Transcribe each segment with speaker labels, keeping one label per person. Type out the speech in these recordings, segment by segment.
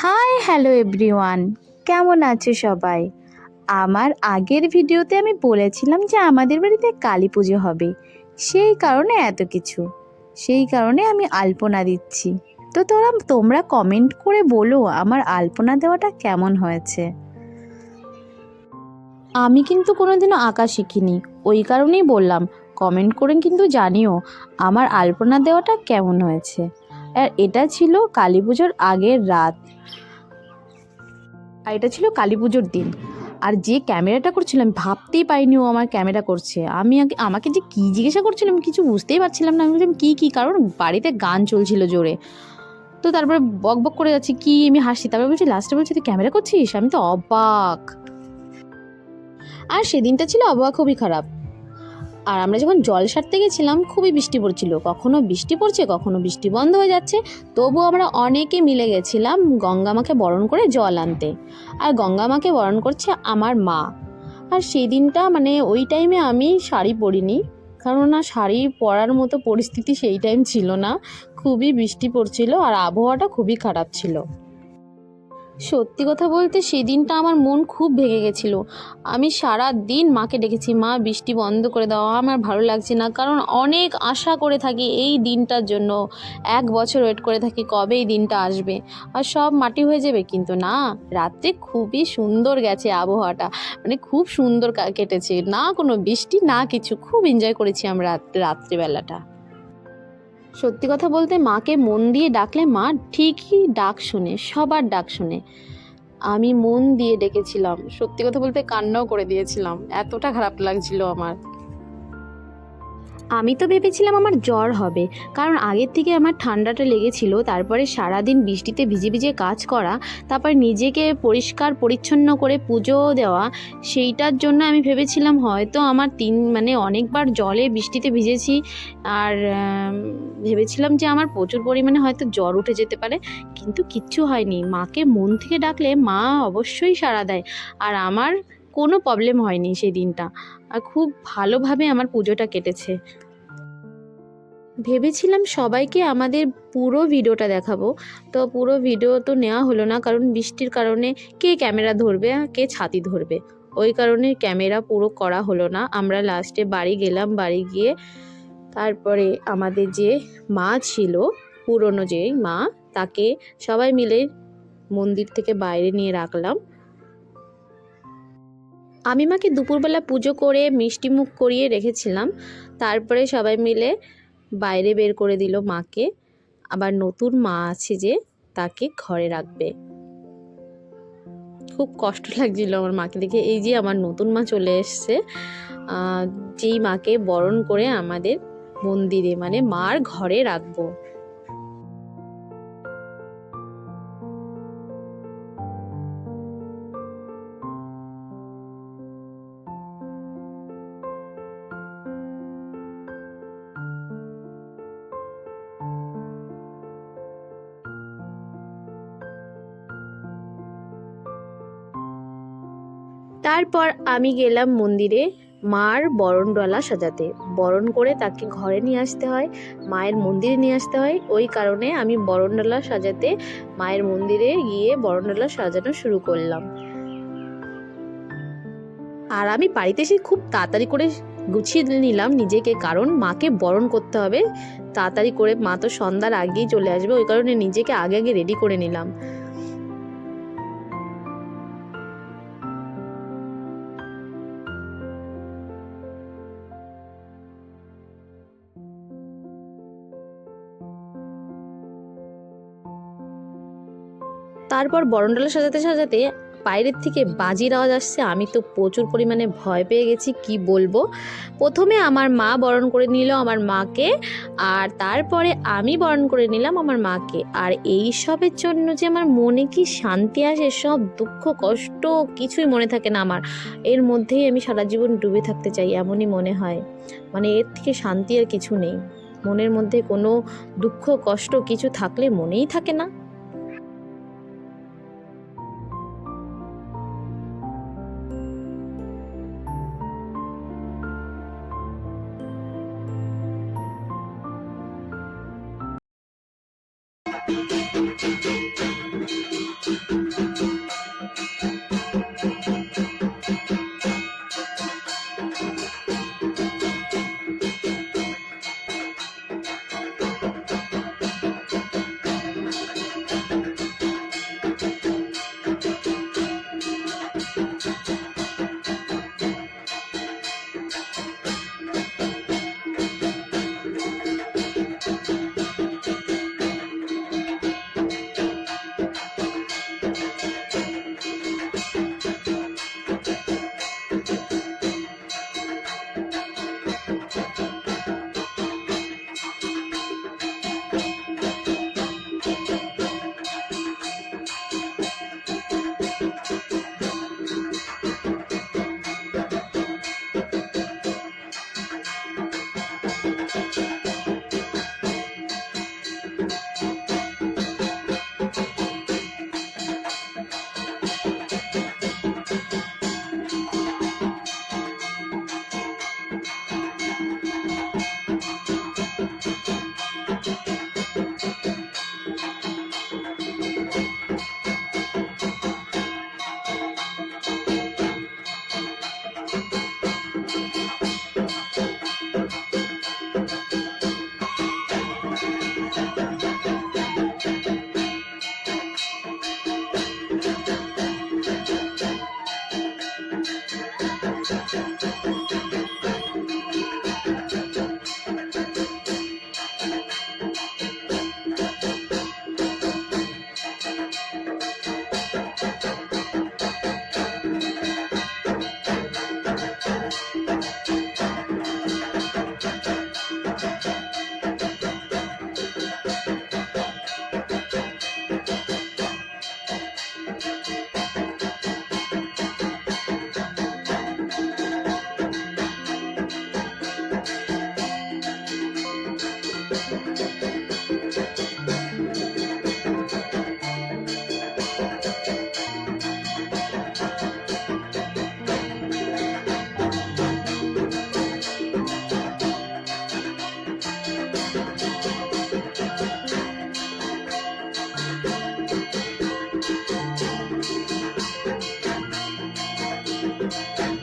Speaker 1: High, hello everyone. কেমন আছো সবাই? আমার আগের ভিডিওতে আমি বলেছিলাম যে আমাদের বাড়িতে কালী পুজো হবে। সেই কারণে এত কিছু। সেই কারণে আমি আলপনা দিচ্ছি। তো তোরা, তোমরা কমেন্ট করে বলো আমার আলপনা দেওয়াটা কেমন হয়েছে। আমি কিন্তু কোনোদিনও আঁকা শিখিনি। ওই কারণেই বললাম কমেন্ট করে কিন্তু জানিও আমার আলপনা দেওয়াটা কেমন হয়েছে। আর এটা ছিল কালী পুজোর আগের রাত। আর এটা ছিল কালী পুজোর দিন। আর যে ক্যামেরাটা করছিল, আমি ভাবতেই পাইনি ও আমার ক্যামেরা করছে। আমি আগে, আমাকে যে কী জিজ্ঞাসা করছিলাম কিছু বুঝতেই পারছিলাম না। আমি বলছিলাম কী কী? কারণ বাড়িতে গান চলছিল জোরে। তো তারপরে বক বক করে যাচ্ছি, কি? আমি হাসি, তারপরে বলছি, লাস্টে বলছি, তুই ক্যামেরা করছিস? আমি তো অবাক। আর সেদিনটা ছিল আবহাওয়া খুবই খারাপ। আর আমরা যখন জল সারতে গেছিলাম, খুবই বৃষ্টি পড়ছিল। কখনো বৃষ্টি পড়ছে, কখনো বৃষ্টি বন্ধ হয়ে যাচ্ছে। তবু আমরা অনেকে মিলে গেছিলাম গঙ্গা মাকে বরণ করে জল আনতে। আর গঙ্গা মাকে বরণ করছে আমার মা। আর সেই দিনটা মানে ওই টাইমে আমি শাড়ি পরিনি। কারণ না শাড়ি পরার মতো পরিস্থিতি সেই টাইম ছিল না। খুবই বৃষ্টি পড়ছিল আর আবহাওয়াটা খুবই খারাপ ছিল। সত্যি কথা বলতে সেদিনটা আমার মন খুব ভেঙে গেছিল। আমি সারা দিন মাকে ডেকেছি, মা, বৃষ্টি বন্ধ করে দাও, আমার ভালো লাগছে না। কারণ অনেক আশা করে থাকি এই দিনটার জন্য। এক বছর ওয়েট করে থাকি কবে এই দিনটা আসবে। আর সব মাটি হয়ে যাবে। কিন্তু না, রাত্রে খুবই সুন্দর গেছে আবহাওয়াটা। মানে খুব সুন্দর কেটেছে। না কোনো বৃষ্টি, না কিছু। খুব এনজয় করেছি আমরা রাত- রাত্রিবেলাটা। সত্যি কথা বলতে মাকে মন দিয়ে ডাকলে মা ঠিকই ডাক শুনে, সবার ডাক শুনে। আমি মন দিয়ে ডেকেছিলাম। সত্যি কথা বলতে কান্নাও করে দিয়েছিলাম। এতটা খারাপ লাগছিল আমার। আমি তো ভেবেছিলাম আমার জ্বর হবে, কারণ আগের থেকে আমার ঠান্ডাটা লেগেছিল, তারপরে সারাদিন বৃষ্টিতে ভিজে ভিজে কাজ করা, তারপর নিজেকে পরিষ্কার পরিচ্ছন্ন করে পুজো দেওয়া, সেইটার জন্য আমি ভেবেছিলাম হয়তো আমার তিন মানে অনেকবার জলে বৃষ্টিতে ভিজেছি, আর ভেবেছিলাম যে আমার প্রচুর পরিমাণে হয়তো জ্বর উঠে যেতে পারে, কিন্তু কিচ্ছু হয়নি। মাকে মন থেকে ডাকলে মা অবশ্যই সাড়া দেয়, আর আমার কোনো প্রবলেম হয়নি সেই দিনটা। আর খুব ভালোভাবে আমার পুজোটা কেটেছে। ভেবেছিলাম সবাইকে আমাদের পুরো ভিডিওটা দেখাবো। তো পুরো ভিডিও তো নেওয়া হলো না, কারণ বৃষ্টির কারণে কে ক্যামেরা ধরবে আর কে ছাতি ধরবে? ওই কারণে ক্যামেরা পুরো করা হলো না। আমরা লাস্টে বাড়ি গেলাম, বাড়ি গিয়ে তারপরে আমাদের যে মা ছিল, পুরনো যে মা, তাকে সবাই মিলে মন্দির থেকে বাইরে নিয়ে রাখলাম। আমি মাকে দুপুরবেলা পুজো করে মিষ্টি মুখ করিয়ে রেখেছিলাম। তারপরে সবাই মিলে বাইরে বের করে দিল মাকে। আবার নতুন মা আছে যে, তাকে ঘরে রাখবে। খুব কষ্ট লাগছিল আমার মাকে দেখে। এই যে আমার নতুন মা চলে এসছে। যেই মাকে বরণ করে আমাদের মন্দিরে মানে মার ঘরে রাখব। তারপর আমি গেলাম মন্দিরে মার বরণডলা সাজাতে। বরণ করে তাকে ঘরে নিয়ে আসতে হয়, মায়ের মন্দিরে নিয়ে আসতে হয়। ওই কারণে আমি বরণডলা সাজাতে মায়ের মন্দিরে গিয়ে বরণডলা সাজানো শুরু করলাম। আর আমি বাড়িতে এসে খুব তাড়াতাড়ি করে গুছিয়ে নিলাম নিজেকে, কারণ মাকে বরণ করতে হবে। তাড়াতাড়ি করে মা তো সন্ধ্যার আগেই চলে আসবে, ওই কারণে নিজেকে আগে আগে রেডি করে নিলাম। তারপর বরণডালা সাজাতে সাজাতে বাইরের থেকে বাজির আওয়াজ আসছে। আমি তো প্রচুর পরিমাণে ভয় পেয়ে গেছি, কি বলব? প্রথমে আমার মা বরণ করে নিল আমার মাকে, আর তারপরে আমি বরণ করে নিলাম আমার মাকে। আর এই সবের জন্য যে আমার মনে কি শান্তি আসে, সব দুঃখ, কষ্ট কিছুই মনে থাকে না আমার। এর মধ্যেই আমি সারা জীবন ডুবে থাকতে চাই, এমনই মনে হয়। মানে এর থেকে শান্তি আর কিছু নেই। মনের মধ্যে কোনো দুঃখ, কষ্ট কিছু থাকলে মনেই থাকে না। Thank you.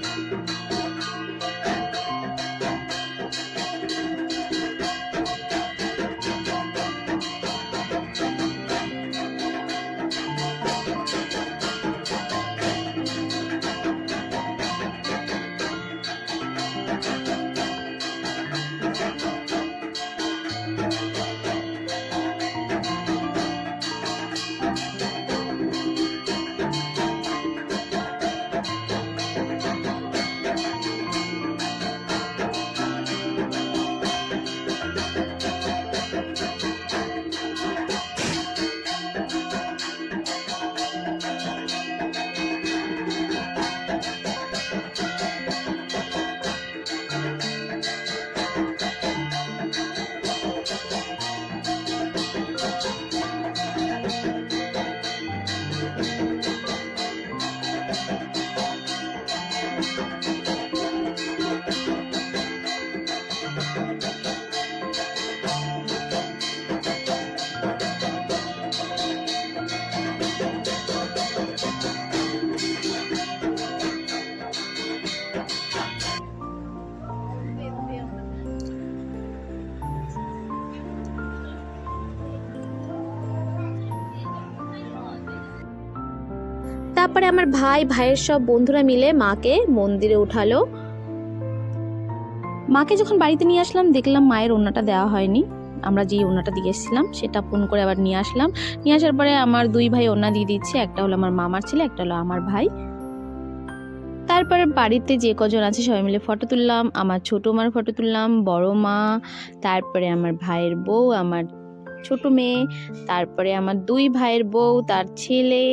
Speaker 1: তারপরে আমার ভাই, ভাইয়ের সব বন্ধুরা মিলে মাকে মন্দিরে উঠালো। মাকে যখন বাড়িতে নিয়ে আসলাম, দেখলাম মায়ের ওড়নাটা দেওয়া হয়নি। আমরা যেই ওড়নাটা দিয়ে এসেছিলাম, সেটা ফোন করে আবার নিয়ে আসলাম। নিয়ে আসার পরে আমার দুই ভাই ওড়না দিয়ে দিচ্ছে একটা হলো আমার মামার ছেলে, একটা হলো আমার ভাই। তারপরে বাড়িতে যে কজন আছে, সবাই মিলে ফটো তুললাম। আমার ছোটো মার ফটো তুললাম, বড় মা, তারপরে আমার ভাইয়ের বউ, আমার ছোট মেয়ে, তারপরে আমার দুই ভাইয়ের বউ, তার ছেলে,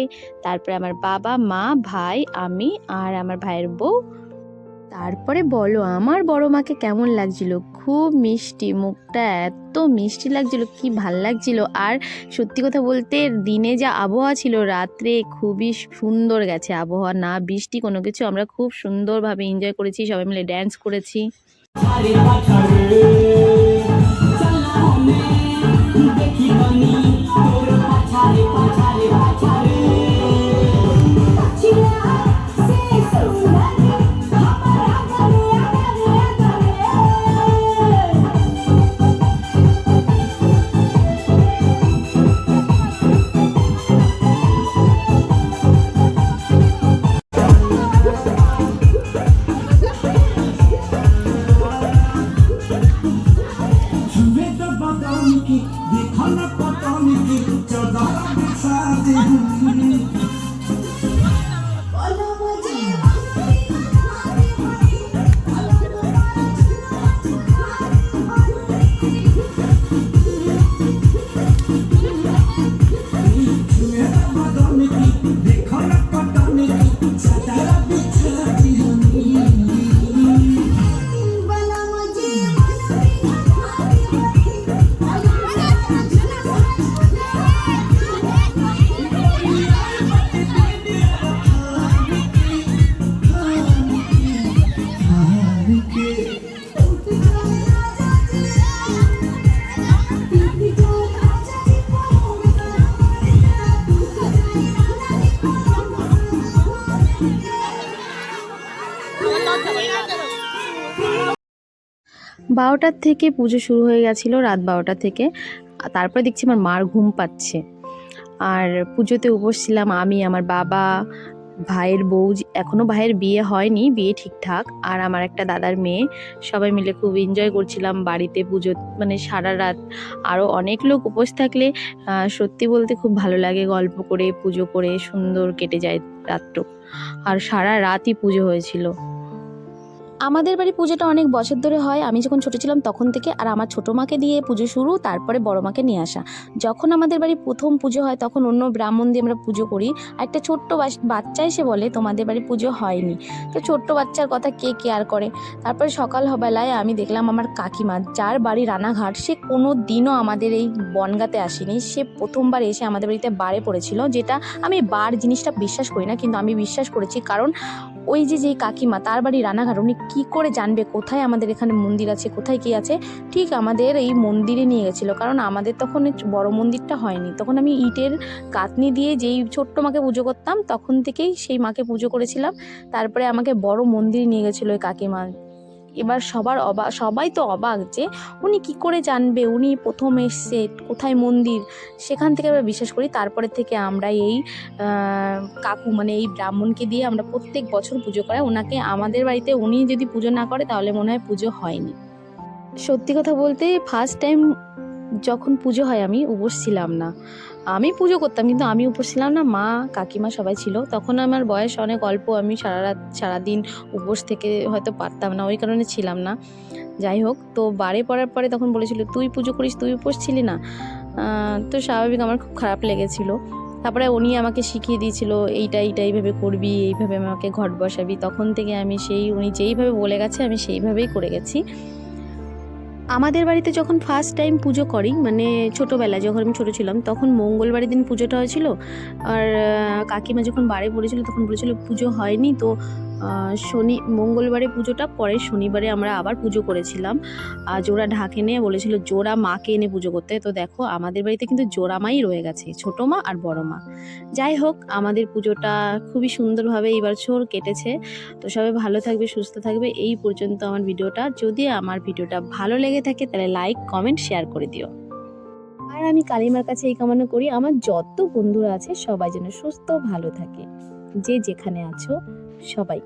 Speaker 1: তারপরে আমার বাবা, মা, ভাই, আমি আর আমার ভাইয়ের বউ। তারপরে বলো, আমার বড় মাকে কেমন লাগছিল? খুব মিষ্টি, মুখটা এত মিষ্টি লাগছিল, কি ভালো লাগছিল। আর সত্যি কথা বলতে, দিনে যা আবহাওয়া ছিল, রাত্রে খুবই সুন্দর গেছে আবহাওয়া। না বৃষ্টি, কোনো কিছু আমরা খুব সুন্দরভাবে এনজয় করেছি, সবাই মিলে ড্যান্স করেছি।
Speaker 2: देखी बनी। तोर पछारे पछारे पछारे।
Speaker 1: বারোটার থেকে পুজো শুরু হয়ে গেছিল রাত বারোটা থেকে। তারপরে দেখছি আমার মার ঘুম পাচ্ছে। আর পুজোতে উপোস ছিলাম আমি, আমার বাবা, ভাইয়ের বউ এখনও ভাইয়ের বিয়ে হয়নি, বিয়ে ঠিকঠাক। আর আমার একটা দাদার মেয়ে, সবাই মিলে খুব এনজয় করছিলাম বাড়িতে পুজো মানে সারা রাত। আরও অনেক লোক উপোস থাকলে সত্যি বলতে খুব ভালো লাগে গল্প করে, পুজো করে, সুন্দর কেটে যায় রাতটুক। আর সারা রাতই পুজো হয়েছিল। আমাদের বাড়ি পুজোটা অনেক বছর ধরে হয়। আমি যখন ছোটো ছিলাম তখন থেকে আর আমার ছোটো মাকে দিয়ে পুজো শুরু, তারপরে বড় মাকে নিয়ে আসা। যখন আমাদের বাড়ি প্রথম পুজো হয় তখন অন্য ব্রাহ্মণ দিয়ে আমরা পুজো করি। আর একটা ছোট্ট বাচ্চা এসে বলে, তোমাদের বাড়ি পুজো হয়নি। তো ছোট্ট বাচ্চার কথা কে কেয়ার করে? তারপরে সকালবেলায় আমি দেখলাম আমার কাকিমা, যার বাড়ি রানাঘাট, সে কোনো দিনও আমাদের এই বনগাতে আসেনি। সে প্রথমবার এসে আমাদের বাড়িতে বারে পড়েছিল, যেটা আমি বার জিনিসটা বিশ্বাস করি না, কিন্তু আমি বিশ্বাস করেছি। কারণ ওই যে যেই কাকিমা, তার বাড়ি রানাঘাট, উনি কী করে জানবে কোথায় আমাদের এখানে মন্দির আছে, কোথায় কী আছে? ঠিক আমাদের এই মন্দিরে নিয়ে গেছিল, কারণ আমাদের তখন বড় মন্দিরটা হয়নি। তখন আমি ইটের কাতনি দিয়ে যেই ছোট্ট মাকে পুজো করতাম, তখন থেকেই সেই মাকে পুজো করেছিলাম। তারপরে আমাকে বড় মন্দিরে নিয়ে গেছিল ওই কাকিমা। এবার সবার অবাক সবাই তো অবাক যে উনি কি করে জানবে? উনি প্রথম এসছে কোথায় মন্দির? সেখান থেকে আমরা বিশ্বাস করি তারপরে থেকে আমরা এই কাকু মানে এই ব্রাহ্মণকে দিয়ে আমরা প্রত্যেক বছর পুজো করাই। ওনাকে আমাদের বাড়িতে উনি যদি পুজো না করে তাহলে মনে হয় পুজো হয়নি। সত্যি কথা বলতে ফার্স্ট টাইম যখন পুজো হয়, আমি উপোস ছিলাম না। আমি পুজো করতাম, কিন্তু আমি উপোস ছিলাম না। মা, কাকিমা সবাই ছিল। তখন আমার বয়স অনেক অল্প, আমি সারা রাত সারাদিন উপোস থেকে হয়তো পারতাম না, ওই কারণে ছিলাম না। যাই হোক, তো বারে পড়ার পরে তখন বলেছিল, তুই পুজো করিস, তুই উপোস ছিলি না? তো স্বাভাবিক আমার খুব খারাপ লেগেছিল। তারপরে উনি আমাকে শিখিয়ে দিয়েছিল, এইটা এইটা এইভাবে করবি, এইভাবে আমাকে ঘট বসাবি। তখন থেকে আমি সেই, উনি যেইভাবে বলে গেছে, আমি সেইভাবেই করে গেছি। আমাদের বাড়িতে যখন ফার্স্ট টাইম পুজো করি মানে ছোটোবেলায় যখন আমি ছোটো ছিলাম, তখন মঙ্গলবারের দিন পুজোটা হয়েছিল। আর, কাকিমা যখন বাড়ি পড়েছিল, তখন বলেছিল পুজো হয়নি, তো শনি, মঙ্গলবারে পুজোটা, পরে শনিবারে আমরা আবার পুজো করেছিলাম। আর জোড়া ঢাকে এনে বলেছিল, জোড়া মাকে এনে পুজো করতে। তো দেখো, আমাদের বাড়িতে কিন্তু জোড়া মাই রয়ে গেছে, ছোটো মা আর বড় মা। যাই হোক, আমাদের পুজোটা খুবই সুন্দরভাবে এই বছর কেটেছে। তো সবাই ভালো থাকবে, সুস্থ থাকবে, এই পর্যন্ত আমার ভিডিওটা। যদি আমার ভিডিওটা ভালো লেগে থাকে, তাহলে লাইক, কমেন্ট, শেয়ার করে দিও। আর আমি কালিমার কাছে এই কামনা করি, আমার যত বন্ধুরা আছে, সবাই যেন সুস্থ, ভালো থাকে। যে যেখানে আছো সবাই